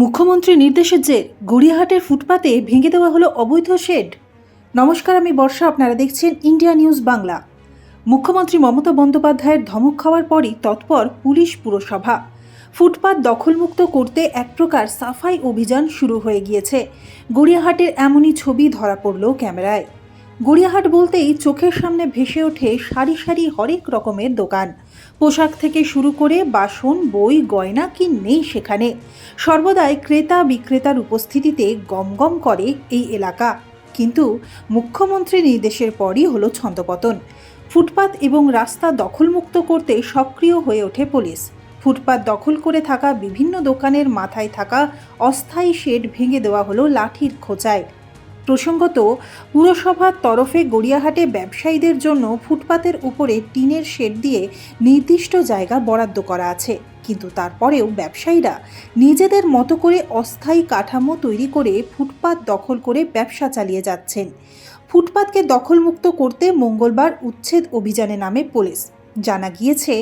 মুখ্যমন্ত্রীর নির্দেশের যে গড়িয়াহাটের ফুটপাতে ভেঙে দেওয়া হলো অবৈধ শেড। নমস্কার, আমি বর্ষা। আপনারা দেখছেন ইন্ডিয়া নিউজ বাংলা। মুখ্যমন্ত্রী মমতা বন্দ্যোপাধ্যায়ের ধমক খাওয়ার পরই তৎপর পুলিশ পুরসভা। ফুটপাত দখলমুক্ত করতে এক প্রকার সাফাই অভিযান শুরু হয়ে গিয়েছে। গড়িয়াহাটের এমনই ছবি ধরা পড়ল ক্যামেরায়। গড়িয়াহাট বলতেই চোখের সামনে ভেসে ওঠে সারি সারি হরেক রকমের দোকান। পোশাক থেকে শুরু করে বাসন, বই, গয়না কি নেই সেখানে? সর্বদাই ক্রেতা বিক্রেতার উপস্থিতিতে গমগম করে এই এলাকা। কিন্তু মুখ্যমন্ত্রীর নির্দেশের পরই হলো ছন্দপতন। ফুটপাত এবং রাস্তা দখলমুক্ত করতে সক্রিয় হয়ে ওঠে পুলিশ। ফুটপাত দখল করে থাকা বিভিন্ন দোকানের মাথায় থাকা অস্থায়ী শেড ভেঙে দেওয়া হলো লাঠির খোঁচায়। প্রসঙ্গত, পুরসভার তরফে গড়িয়াহাটে ব্যবসায়ীদের জন্য ফুটপাতের উপরে টিনের শেড দিয়ে নির্দিষ্ট জায়গা বরাদ্দ করা আছে। কিন্তু তারপরেও ব্যবসায়ীরা নিজেদের মতো করে অস্থায়ী কাঠামো তৈরি করে ফুটপাত দখল করে ব্যবসা চালিয়ে যাচ্ছেন। ফুটপাতকে দখলমুক্ত করতে মঙ্গলবার উচ্ছেদ অভিযানে নামে পুলিশ। জানা গিয়েছে,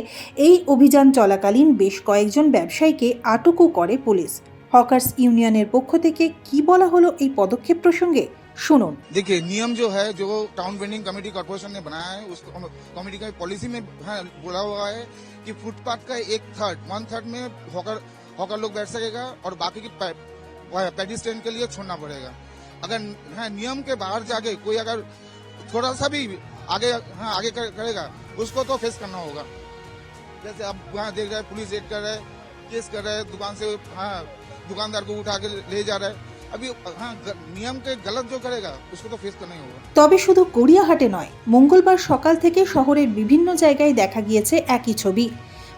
এই অভিযান চলাকালীন বেশ কয়েকজন ব্যবসায়ীকে আটকও করে পুলিশ। হকার্স ইউনিয়নের পক্ষ থেকে কি বলা হলো এই পদক্ষেপ প্রসঙ্গে? सुनो देखिए नियम जो है जो टाउन बिल्डिंग कमेटी कॉर्पोरेशन ने बनाया है उस कमेटी का पॉलिसी में हाँ, बोला हुआ है कि फुटपाथ का एक थर्ड वन थर्ड में होकर होकर लोग बैठ सकेगा और बाकी की पेडिस्ट्रेन के लिए छोड़ना पड़ेगा। अगर हाँ, नियम के बाहर जाके कोई अगर थोड़ा सा भी आगे हाँ आगे कर, करेगा उसको तो फेस करना होगा। जैसे अब वहाँ देख रहे पुलिस रेड कर रहे केस कर रहे दुकान से हाँ दुकानदार को उठा के ले जा रहे अभी हाँ ग- नियम के गलत जो करेगा उसको तो फेस करना ही होगा তবে শুধু গড়িয়াহাটে নয় মঙ্গলবার সকাল থেকে শহরের বিভিন্ন জায়গায় দেখা গিয়েছে একই ছবি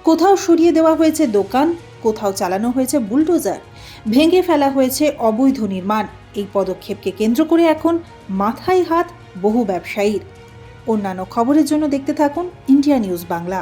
কোথাও সরিয়ে দেওয়া হয়েছে দোকান কোথাও চালানো হয়েছে বুলডোজার ভেঙে ফেলা হয়েছে অবৈধ নির্মাণ এই পদক্ষেপকে কেন্দ্র করে এখন মাথায় হাত বহু ব্যবসায়ীর অন্যান্য খবরের জন্য দেখতে থাকুন ইন্ডিয়া নিউজ বাংলা